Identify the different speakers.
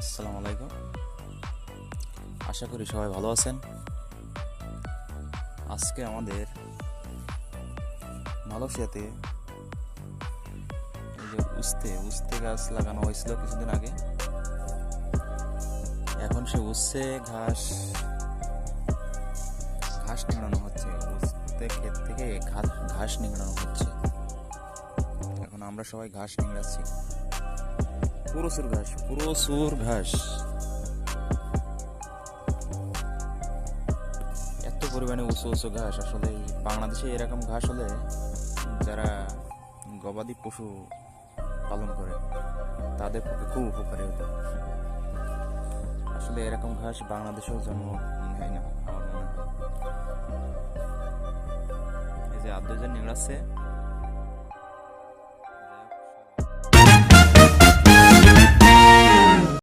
Speaker 1: আসসালামু আলাইকুম। আশা করি সবাই ভালো আছেন। আজকে আমাদের মালয়েশিয়াতে এই যে উস্তে উস্তে গাছ লাগানো হয়েছিল কিছুদিন আগে। এখন সে উচ্ছে ঘাস ঘাস নিংড়ানো হচ্ছে। উস্তে ক্ষেত থেকে ঘাস নিংড়ানো হচ্ছে। এখন আমরা সবাই ঘাস নিংড়াচ্ছি। প্রচুর ঘাস প্রচুর ঘাস এত পরিমাণে উঁচু উঁচু ঘাস। আসলে এই বাংলাদেশে এরকম ঘাস হলে যারা গবাদি পশু পালন করে তাদের পক্ষে খুব উপকারী হতো। আসলে এরকম ঘাস বাংলাদেশেও জন্ম নেয় না আমার মনে হয়। এই যে আব্দুল নিংড়াচ্ছে